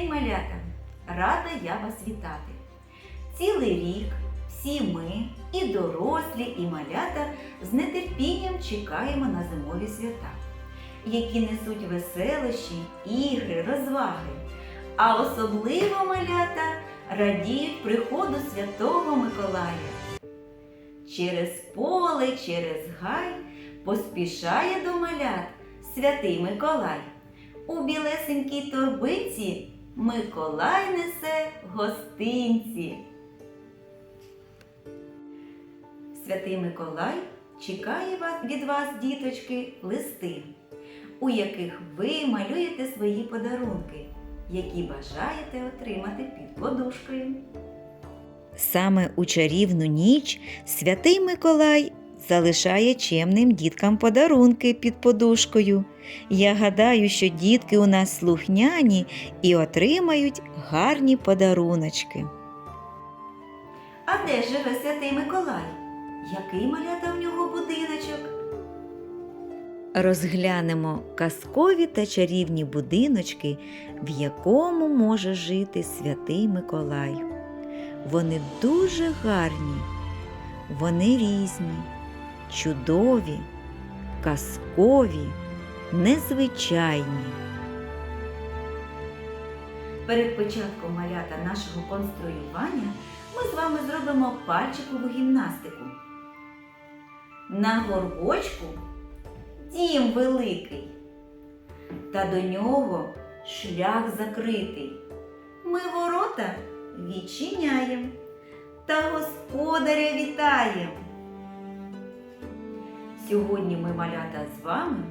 день, малята! Рада я вас вітати! Цілий рік всі ми, і дорослі, і малята з нетерпінням чекаємо на зимові свята, які несуть веселощі, ігри, розваги. А особливо малята радіють приходу Святого Миколая. Через поле, через гай поспішає до малят святий Миколай. У білесенькій торбиці Миколай несе гостинці. Святий Миколай чекає від вас, діточки, листи, у яких ви малюєте свої подарунки, які бажаєте отримати під подушкою. Саме у чарівну ніч святий Миколай залишає чемним діткам подарунки під подушкою. Я гадаю, що дітки у нас слухняні і отримають гарні подаруночки. А де живе святий Миколай? Який малята в нього будиночок? Розглянемо казкові та чарівні будиночки, в якому може жити святий Миколай. Вони дуже гарні, вони різні, чудові, казкові, незвичайні. Перед початком малята нашого конструювання ми з вами зробимо пальчикову гімнастику. На горбочку дім великий, та до нього шлях закритий. Ми ворота відчиняємо та господаря вітаємо. Сьогодні ми, малята, з вами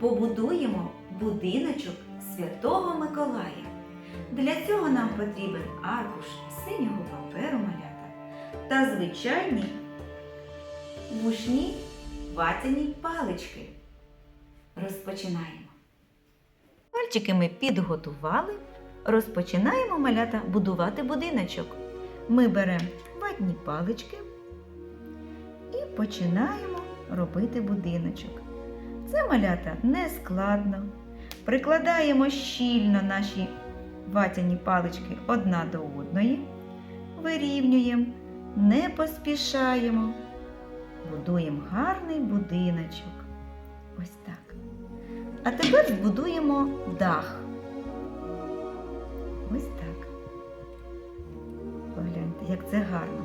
побудуємо будиночок Святого Миколая. Для цього нам потрібен аркуш синього паперу малята та звичайні вушні ватяні палички. Розпочинаємо. Пальчики ми підготували. Розпочинаємо малята будувати будиночок. Ми беремо ватні палички і починаємо робити будиночок. Це малята не складно. Прикладаємо щільно наші ватяні палички одна до одної, вирівнюємо, не поспішаємо, будуємо гарний будиночок. Ось так. А тепер збудуємо дах. Ось так. Погляньте, як це гарно.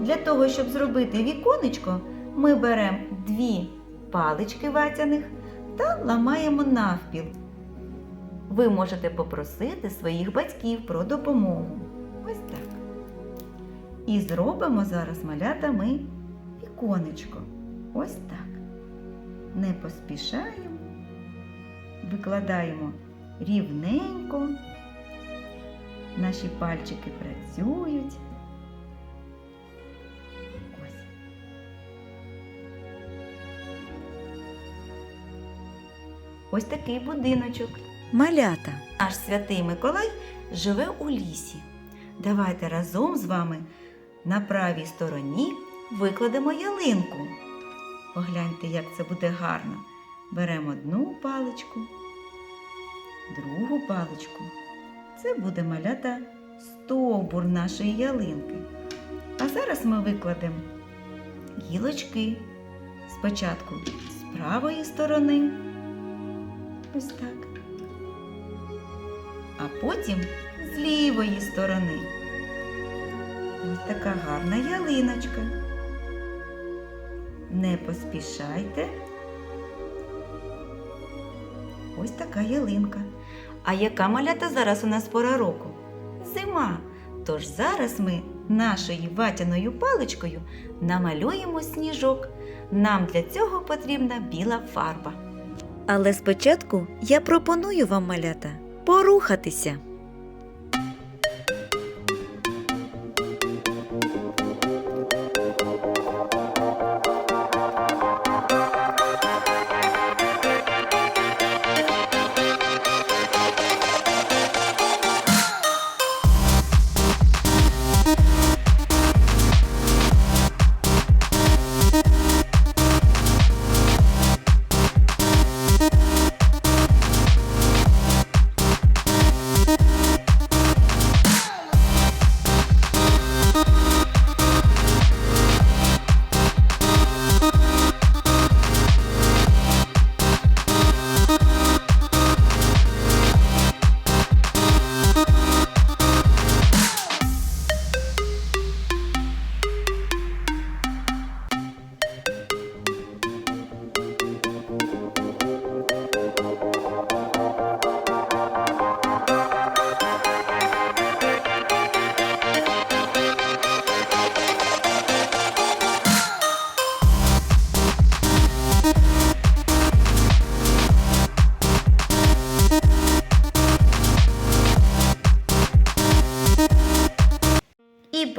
Для того, щоб зробити віконечко, ми беремо дві палички ватяних та ламаємо навпіл. Ви можете попросити своїх батьків про допомогу. Ось так. І зробимо зараз малята ми віконечко. Ось так. Не поспішаємо, викладаємо рівненько. Наші пальчики працюють. Ось такий будиночок. Малята. Наш святий Миколай живе у лісі. Давайте разом з вами на правій стороні викладемо ялинку. Погляньте, як це буде гарно. Беремо одну паличку, другу паличку. Це буде малята стовбур нашої ялинки. А зараз ми викладемо гілочки. Спочатку з правої сторони. Ось так. А потім з лівої сторони. Ось така гарна ялиночка. Не поспішайте. Ось така ялинка. А яка малята зараз у нас пора року? Зима. Тож зараз ми нашою ватяною паличкою намалюємо сніжок. Нам для цього потрібна біла фарба. Але спочатку я пропоную вам, малята, порухатися.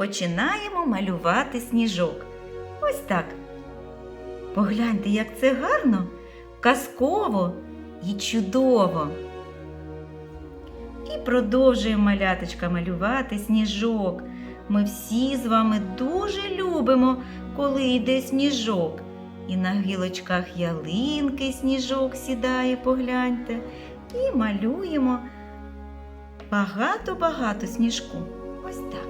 Починаємо малювати сніжок. Ось так. Погляньте, як це гарно, казково і чудово. І продовжуємо маляточка малювати сніжок. Ми всі з вами дуже любимо, коли йде сніжок. І на гілочках ялинки сніжок сідає, погляньте, і малюємо багато-багато сніжку. Ось так.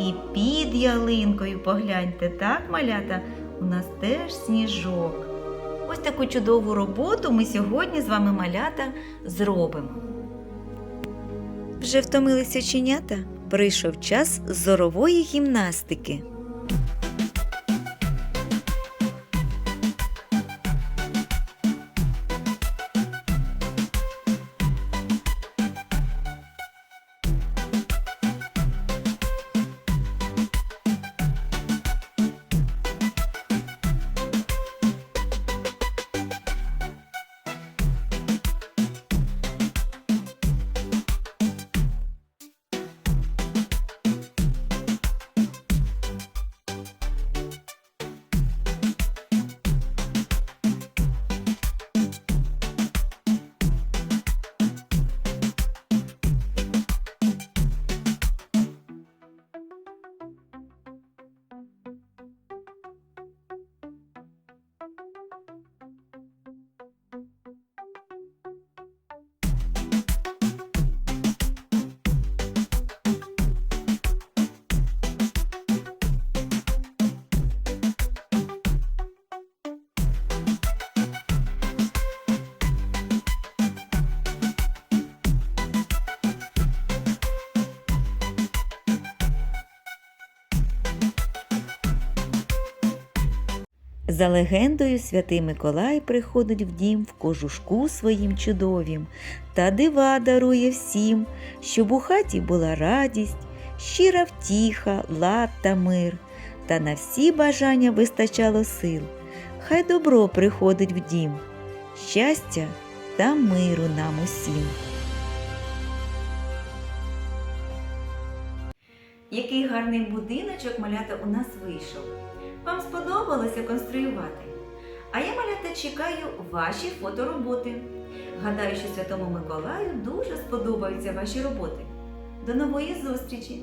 І під ялинкою погляньте, так, малята, у нас теж сніжок. Ось таку чудову роботу ми сьогодні з вами малята зробимо. Вже втомилися оченята? Прийшов час зорової гімнастики. За легендою, святий Миколай приходить в дім в кожушку своїм чудовім та дива дарує всім, щоб у хаті була радість, щира втіха, лад та мир, та на всі бажання вистачало сил. Хай добро приходить в дім, щастя та миру нам усім. Який гарний будиночок малята у нас вийшов. Вам сподобалося конструювати? А я малята чекаю ваші фотороботи. Гадаю, що Святому Миколаю дуже сподобаються ваші роботи. До нової зустрічі!